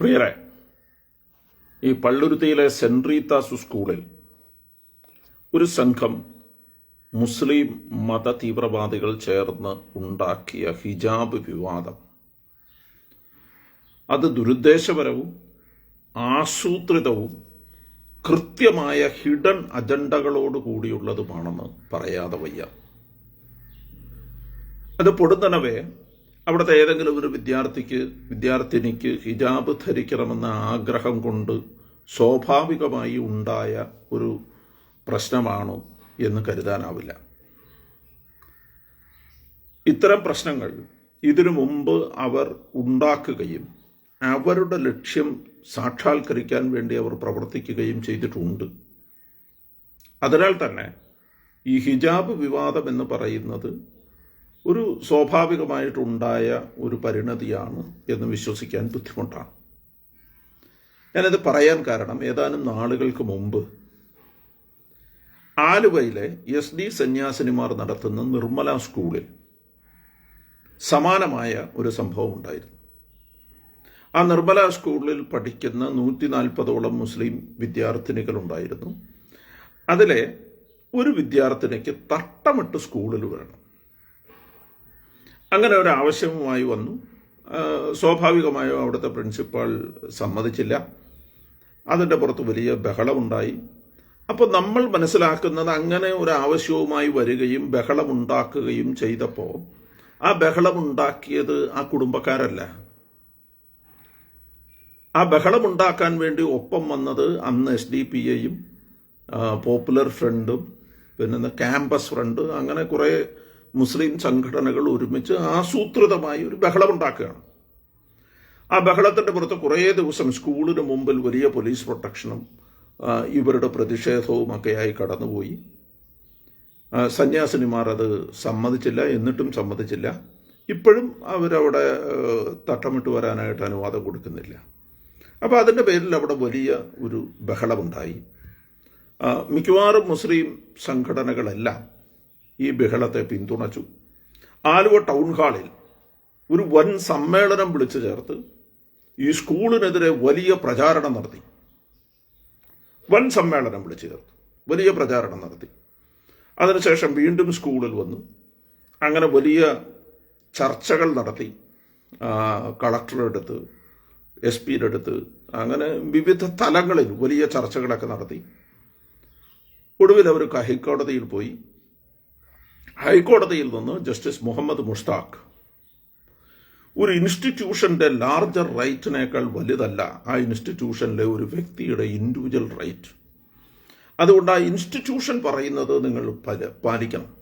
പ്രിയരെ ഈ പള്ളുരുത്തിയിലെ സെന്റ് സ്കൂളിൽ ഒരു സംഘം മുസ്ലിം മത തീവ്രവാദികൾ ചേർന്ന് ഉണ്ടാക്കിയ ഹിജാബ് വിവാദം. അത് ദുരുദ്ദേശപരവും ആസൂത്രിതവും കൃത്യമായ ഹിഡൻ അജണ്ടകളോട് കൂടിയുള്ളതുമാണെന്ന് പറയാതെ വയ്യ. അത് പൊടുന്നനവേ അവിടുത്തെ ഏതെങ്കിലും ഒരു വിദ്യാർത്ഥിക്ക് വിദ്യാർത്ഥിനിക്ക് ഹിജാബ് ധരിക്കണമെന്ന ആഗ്രഹം കൊണ്ട് സ്വാഭാവികമായി ഉണ്ടായ ഒരു പ്രശ്നമാണോ എന്ന് കരുതാനാവില്ല. ഇത്തരം പ്രശ്നങ്ങൾ ഇതിനു മുമ്പ് അവർ ഉണ്ടാക്കുകയും അവരുടെ ലക്ഷ്യം സാക്ഷാത്കരിക്കാൻ വേണ്ടി അവർ പ്രവർത്തിക്കുകയും ചെയ്തിട്ടുണ്ട്. അതിനാൽ തന്നെ ഈ ഹിജാബ് വിവാദം എന്ന് പറയുന്നത് ഒരു സ്വാഭാവികമായിട്ടുണ്ടായ ഒരു പരിണതിയാണ് എന്ന് വിശ്വസിക്കാൻ ബുദ്ധിമുട്ടാണ്. ഞാനത് പറയാൻ കാരണം ഏതാനും നാളുകൾക്ക് മുമ്പ് ആലുവയിലെ എസ് ഡി സന്യാസിനിമാർ നടത്തുന്ന നിർമ്മല സ്കൂളിൽ സമാനമായ ഒരു സംഭവം ഉണ്ടായിരുന്നു. ആ നിർമ്മല സ്കൂളിൽ പഠിക്കുന്ന നൂറ്റി നാൽപ്പതോളം മുസ്ലിം വിദ്യാർത്ഥിനികളുണ്ടായിരുന്നു. അതിലെ ഒരു വിദ്യാർത്ഥിനിക്ക് തട്ടമിട്ട് സ്കൂളിൽ വരണം അങ്ങനെ ഒരു ആവശ്യവുമായി വന്നു. സ്വാഭാവികമായും അവിടുത്തെ പ്രിൻസിപ്പാൾ സമ്മതിച്ചില്ല. അതിന്റെ പുറത്ത് വലിയ ബഹളമുണ്ടായി. അപ്പോൾ നമ്മൾ മനസ്സിലാക്കുന്നത് അങ്ങനെ ഒരു ആവശ്യവുമായി വരികയും ബഹളമുണ്ടാക്കുകയും ചെയ്തപ്പോൾ ആ ബഹളമുണ്ടാക്കിയത് ആ കുടുംബക്കാരല്ല. ആ ബഹളമുണ്ടാക്കാൻ വേണ്ടി ഒപ്പം വന്നത് അന്ന് എസ് ഡി പി എയും പോപ്പുലർ ഫ്രണ്ടും പിന്നെ ക്യാമ്പസ് ഫ്രണ്ട് അങ്ങനെ കുറേ മുസ്ലിം സംഘടനകൾ ഒരുമിച്ച് ആസൂത്രിതമായി ഒരു ബഹളമുണ്ടാക്കുകയാണ് ആ ബഹളത്തിന്റെ പുറത്ത് കുറേ ദിവസം സ്കൂളിന് മുമ്പിൽ വലിയ പോലീസ് പ്രൊട്ടക്ഷനും ഇവരുടെ പ്രതിഷേധവും ഒക്കെയായി കടന്നുപോയി സന്യാസിനിമാർ അത് സമ്മതിച്ചില്ല എന്നിട്ടും സമ്മതിച്ചില്ല. ഇപ്പോഴും അവരവിടെ തട്ടമിട്ട് വരാനായിട്ട് അനുവാദം കൊടുക്കുന്നില്ല. അപ്പോൾ അതിന്റെ പേരിൽ അവിടെ വലിയ ഒരു ബഹളമുണ്ടായി. മിക്കവാറും മുസ്ലിം സംഘടനകളെല്ലാം ഈ ബഹളത്തെ പിന്തുണച്ചു. ആലുവ ടൗൺ ഹാളിൽ ഒരു വൻ സമ്മേളനം വിളിച്ചു ചേർത്ത് ഈ സ്കൂളിനെതിരെ വലിയ പ്രചാരണം നടത്തി. വൻ സമ്മേളനം വിളിച്ചു ചേർത്തു. വലിയ പ്രചാരണം നടത്തി. അതിനുശേഷം വീണ്ടും സ്കൂളിൽ വന്നു. അങ്ങനെ വലിയ ചർച്ചകൾ നടത്തി. കളക്ടറുടെ അടുത്ത് എസ് പിയുടെ അടുത്ത് അങ്ങനെ വിവിധ തലങ്ങളിൽ വലിയ ചർച്ചകളൊക്കെ നടത്തി. ഒടുവിൽ അവർ ഹൈക്കോടതിയിൽ പോയി. ഹൈക്കോടതിയിൽ നിന്ന് ജസ്റ്റിസ് മുഹമ്മദ് മുഷ്താഖ് ഒരു ഇൻസ്റ്റിറ്റ്യൂഷന്റെ ലാർജർ റൈറ്റിനേക്കാൾ വലുതല്ല ആ ഇൻസ്റ്റിറ്റ്യൂഷനിലെ ഒരു വ്യക്തിയുടെ ഇൻഡിവിജ്വൽ റൈറ്റ് അതുകൊണ്ട് ആ ഇൻസ്റ്റിറ്റ്യൂഷൻ പറയുന്നത് നിങ്ങൾ പാലിക്കണം.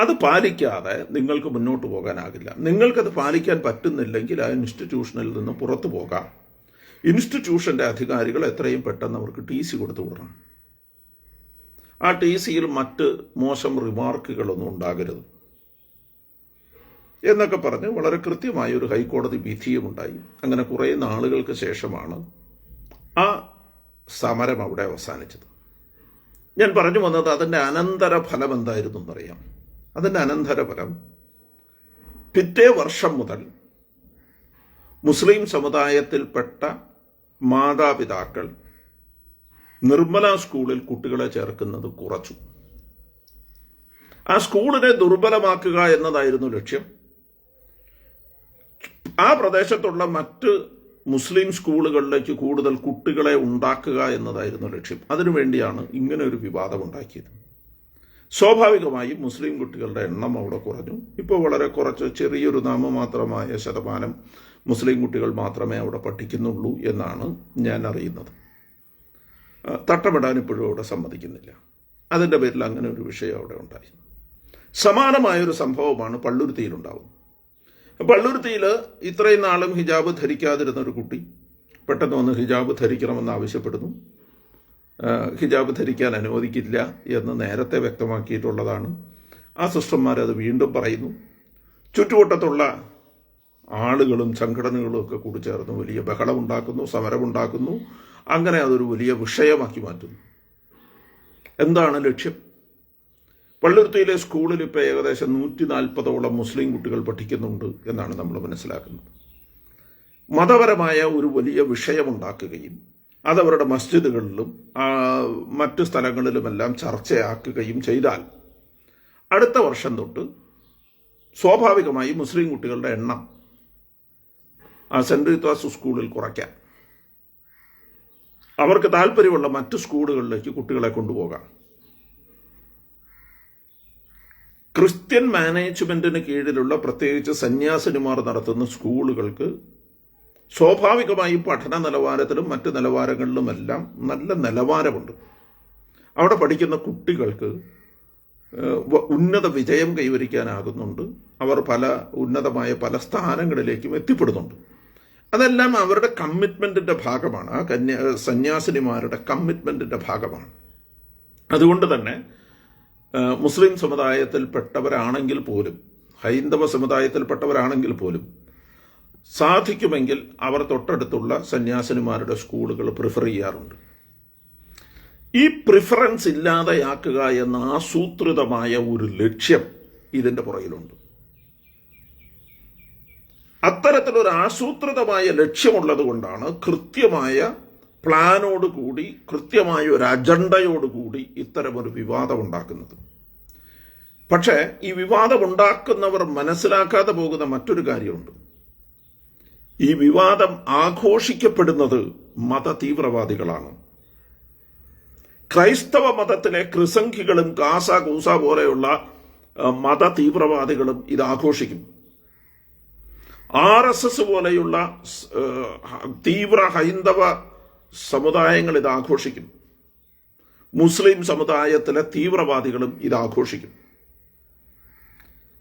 അത് പാലിക്കാതെ നിങ്ങൾക്ക് മുന്നോട്ട് പോകാനാകില്ല. നിങ്ങൾക്കത് പാലിക്കാൻ പറ്റുന്നില്ലെങ്കിൽ ആ ഇൻസ്റ്റിറ്റ്യൂഷനിൽ നിന്ന് പുറത്തു പോകാം. ഇൻസ്റ്റിറ്റ്യൂഷന്റെ അധികാരികൾ എത്രയും പെട്ടെന്ന് അവർക്ക് ടി സി കൊടുത്തു വിടണം. ആ ടി സിയിൽ മറ്റ് മോശം റിമാർക്കുകളൊന്നും ഉണ്ടാകരുത്. എന്നൊക്കെ പറഞ്ഞ് വളരെ കൃത്യമായ ഒരു ഹൈക്കോടതി വിധിയും ഉണ്ടായി. അങ്ങനെ കുറേ നാളുകൾക്ക് ശേഷമാണ് ആ സമരം അവിടെ അവസാനിച്ചത്. ഞാൻ പറഞ്ഞു വന്നത് അതിന്റെ അനന്തരഫലം എന്തായിരുന്നു എന്നറിയാം. അതിന്റെ അനന്തരഫലം പിറ്റേ വർഷം മുതൽ മുസ്ലിം സമുദായത്തിൽപ്പെട്ട മാതാപിതാക്കൾ നിർമ്മല സ്കൂളിൽ കുട്ടികളെ ചേർക്കുന്നത് കുറച്ചു. ആ സ്കൂളിനെ ദുർബലമാക്കുക എന്നതായിരുന്നു ലക്ഷ്യം. ആ പ്രദേശത്തുള്ള മറ്റ് മുസ്ലിം സ്കൂളുകളിലേക്ക് കൂടുതൽ കുട്ടികളെ ഉണ്ടാക്കുക എന്നതായിരുന്നു ലക്ഷ്യം. അതിനുവേണ്ടിയാണ് ഇങ്ങനെ ഒരു വിവാദം ഉണ്ടാക്കിയത്. സ്വാഭാവികമായും മുസ്ലിം കുട്ടികളുടെ എണ്ണം അവിടെ കുറഞ്ഞു. ഇപ്പോൾ വളരെ കുറച്ച് ചെറിയൊരു നാമമാത്രമായ ശതമാനം മുസ്ലിം കുട്ടികൾ മാത്രമേ അവിടെ പഠിക്കുന്നുള്ളൂ എന്നാണ് ഞാൻ അറിയുന്നത്. ആ, തട്ടമിടാൻ ഇപ്പോഴും അവിടെ സമ്മതിക്കുന്നില്ല. അതിന്റെ പേരിൽ അങ്ങനെ ഒരു വിഷയം അവിടെ ഉണ്ടായി. സമാനമായൊരു സംഭവമാണ് പള്ളുരുത്തിയിലുണ്ടാവുന്നത്. പള്ളുരുത്തിയിൽ ഇത്രയും നാളും ഹിജാബ് ധരിക്കാതിരുന്ന ഒരു കുട്ടി പെട്ടെന്ന് വന്ന് ഹിജാബ് ധരിക്കണമെന്ന് ആവശ്യപ്പെടുന്നു. ഹിജാബ് ധരിക്കാൻ അനുവദിക്കില്ല എന്ന് നേരത്തെ വ്യക്തമാക്കിയിട്ടുള്ളതാണ്. ആ സിസ്റ്റർമാർ അത് വീണ്ടും പറയുന്നു. ചുറ്റുവട്ടത്തുള്ള ആളുകളും സംഘടനകളും ഒക്കെ കൂടി ചേർന്ന് വലിയ ബഹളമുണ്ടാക്കുന്നു സമരമുണ്ടാക്കുന്നു. അങ്ങനെ അതൊരു വലിയ വിഷയമാക്കി മാറ്റുന്നു. എന്താണ് ലക്ഷ്യം? പള്ളുരുത്തിയിലെ സ്കൂളിൽ ഇപ്പോൾ ഏകദേശം നൂറ്റി നാൽപ്പതോളം മുസ്ലിം കുട്ടികൾ പഠിക്കുന്നുണ്ട് എന്നാണ് നമ്മൾ മനസ്സിലാക്കുന്നത്. മതപരമായ ഒരു വലിയ വിഷയമുണ്ടാക്കുകയും അതവരുടെ മസ്ജിദുകളിലും മറ്റ് സ്ഥലങ്ങളിലുമെല്ലാം ചർച്ചയാക്കുകയും ചെയ്താൽ അടുത്ത വർഷം തൊട്ട് സ്വാഭാവികമായി മുസ്ലിം കുട്ടികളുടെ എണ്ണം ആ സെൻട്രിത്വാസ് സ്കൂളിൽ കുറയ്ക്കാം. അവർക്ക് താല്പര്യമുള്ള മറ്റു സ്കൂളുകളിലേക്ക് കുട്ടികളെ കൊണ്ടുപോകാം. ക്രിസ്ത്യൻ മാനേജ്മെന്റിന് കീഴിലുള്ള പ്രത്യേകിച്ച് സന്യാസിനിമാർ നടത്തുന്ന സ്കൂളുകൾക്ക് സ്വാഭാവികമായും പഠന നിലവാരത്തിലും മറ്റ് നിലവാരങ്ങളിലുമെല്ലാം നല്ല നിലവാരമുണ്ട്. അവിടെ പഠിക്കുന്ന കുട്ടികൾക്ക് ഉന്നത വിജയം കൈവരിക്കാനാകുന്നുണ്ട്. അവർ പല ഉന്നതമായ പല സ്ഥാനങ്ങളിലേക്കും എത്തിപ്പെടുന്നുണ്ട്. അതെല്ലാം അവരുടെ കമ്മിറ്റ്മെന്റിന്റെ ഭാഗമാണ്. ആ കന്യാ സന്യാസിനിമാരുടെ കമ്മിറ്റ്മെന്റിന്റെ ഭാഗമാണ്. അതുകൊണ്ട് തന്നെ മുസ്ലിം സമുദായത്തിൽപ്പെട്ടവരാണെങ്കിൽ പോലും ഹൈന്ദവ സമുദായത്തിൽപ്പെട്ടവരാണെങ്കിൽ പോലും സാധിക്കുമെങ്കിൽ അവർ തൊട്ടടുത്തുള്ള സന്യാസിനിമാരുടെ സ്കൂളുകൾ പ്രിഫർ ചെയ്യാറുണ്ട്. ഈ പ്രിഫറൻസ് ഇല്ലാതെയാക്കുക എന്ന ആസൂത്രിതമായ ഒരു ലക്ഷ്യം ഇതിന്റെ പുറകിലുണ്ട്. അത്തരത്തിലൊരു ആസൂത്രിതമായ ലക്ഷ്യമുള്ളത് കൊണ്ടാണ് കൃത്യമായ പ്ലാനോട് കൂടി കൃത്യമായ ഒരു അജണ്ടയോട് കൂടി ഇത്തരമൊരു വിവാദം ഉണ്ടാക്കുന്നത്. പക്ഷേ ഈ വിവാദം ഉണ്ടാക്കുന്നവർ മനസ്സിലാക്കാതെ പോകുന്ന മറ്റൊരു കാര്യമുണ്ട്. ഈ വിവാദം ആഘോഷിക്കപ്പെടുന്നത് മത തീവ്രവാദികളാണ് ക്രൈസ്തവ മതത്തിലെ ക്രിസംഖികളും കാസ കൂസ പോലെയുള്ള മത തീവ്രവാദികളും ഇത് ആഘോഷിക്കും. ആർ എസ് എസ് പോലെയുള്ള തീവ്ര ഹൈന്ദവ സമുദായങ്ങൾ ഇത് ആഘോഷിക്കും. മുസ്ലിം സമുദായത്തിലെ തീവ്രവാദികളും ഇത് ആഘോഷിക്കും.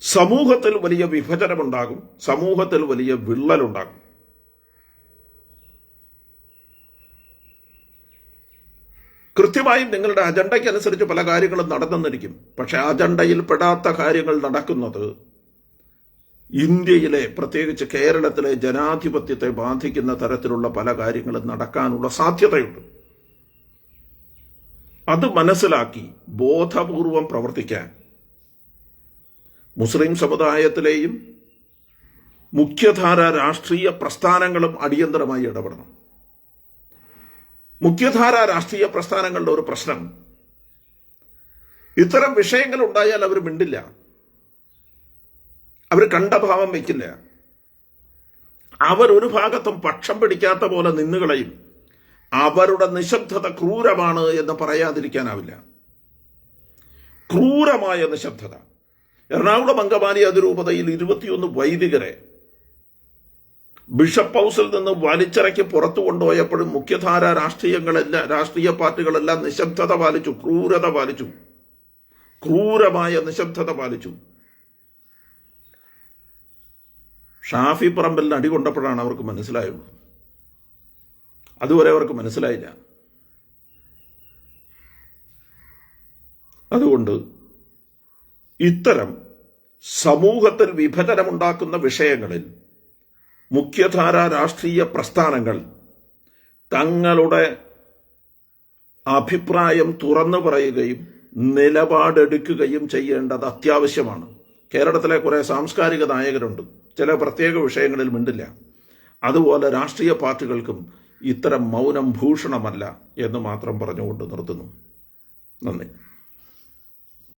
സമൂഹത്തിൽ വലിയ വിഭജനമുണ്ടാകും സമൂഹത്തിൽ വലിയ വിള്ളലുണ്ടാകും. കൃത്യമായും നിങ്ങളുടെ അജണ്ടയ്ക്കനുസരിച്ച് പല കാര്യങ്ങളും നടന്നെന്നിരിക്കും. പക്ഷെ അജണ്ടയിൽ പെടാത്ത കാര്യങ്ങൾ നടക്കുന്നത് ഇന്ത്യയിലെ പ്രത്യേകിച്ച് കേരളത്തിലെ ജനാധിപത്യത്തെ ബാധിക്കുന്ന തരത്തിലുള്ള പല കാര്യങ്ങളും നടക്കാനുള്ള സാധ്യതയുണ്ട്. അത് മനസ്സിലാക്കി ബോധപൂർവം പ്രവർത്തിക്കാൻ മുസ്ലിം സമുദായത്തിലെയും മുഖ്യധാര രാഷ്ട്രീയ പ്രസ്ഥാനങ്ങളും അടിയന്തരമായി ഇടപെടണം. മുഖ്യധാര രാഷ്ട്രീയ പ്രസ്ഥാനങ്ങളുടെ ഒരു പ്രശ്നം ഇത്തരം വിഷയങ്ങൾ ഉണ്ടായാൽ അവർ മിണ്ടില്ല. അവർ കണ്ട ഭാവം വയ്ക്കില്ല. അവർ ഒരു ഭാഗത്തും പക്ഷം പിടിക്കാത്ത പോലെ നിന്നുകളയും അവരുടെ നിശബ്ദത ക്രൂരമാണ് എന്ന് പറയാതിരിക്കാനാവില്ല. ക്രൂരമായ നിശബ്ദത. എറണാകുളം അങ്കമാലി അതിരൂപതയിൽ ഇരുപത്തിയൊന്ന് വൈദികരെ ബിഷപ്പ് ഹൗസിൽ നിന്ന് വലിച്ചിറക്കി പുറത്തു കൊണ്ടുപോയപ്പോഴും മുഖ്യധാര രാഷ്ട്രീയങ്ങളെല്ലാം രാഷ്ട്രീയ പാർട്ടികളെല്ലാം നിശബ്ദത പാലിച്ചു ക്രൂരത പാലിച്ചു. ക്രൂരമായ നിശബ്ദത പാലിച്ചു. ഷാഫി പറമ്പലിന് അടി കൊണ്ടപ്പോഴാണ് അവർക്ക് മനസ്സിലായുള്ളൂ അതുവരെ അവർക്ക് മനസ്സിലായില്ല. അതുകൊണ്ട് ഇത്തരം സമൂഹത്തിൽ വിഭജനമുണ്ടാക്കുന്ന വിഷയങ്ങളിൽ മുഖ്യധാര രാഷ്ട്രീയ പ്രസ്ഥാനങ്ങൾ തങ്ങളുടെ അഭിപ്രായം തുറന്നു പറയുകയും നിലപാടെടുക്കുകയും ചെയ്യേണ്ടത് അത്യാവശ്യമാണ്. കേരളത്തിലെ കുറേ സാംസ്കാരിക നായകരുണ്ട്. ചില പ്രത്യേക വിഷയങ്ങളിൽ മിണ്ടില്ല. അതുപോലെ രാഷ്ട്രീയ പാർട്ടികൾക്കും ഇത്തരം മൗനം ഭൂഷണമല്ല എന്ന് മാത്രം പറഞ്ഞുകൊണ്ട് നിർത്തുന്നു. നന്ദി.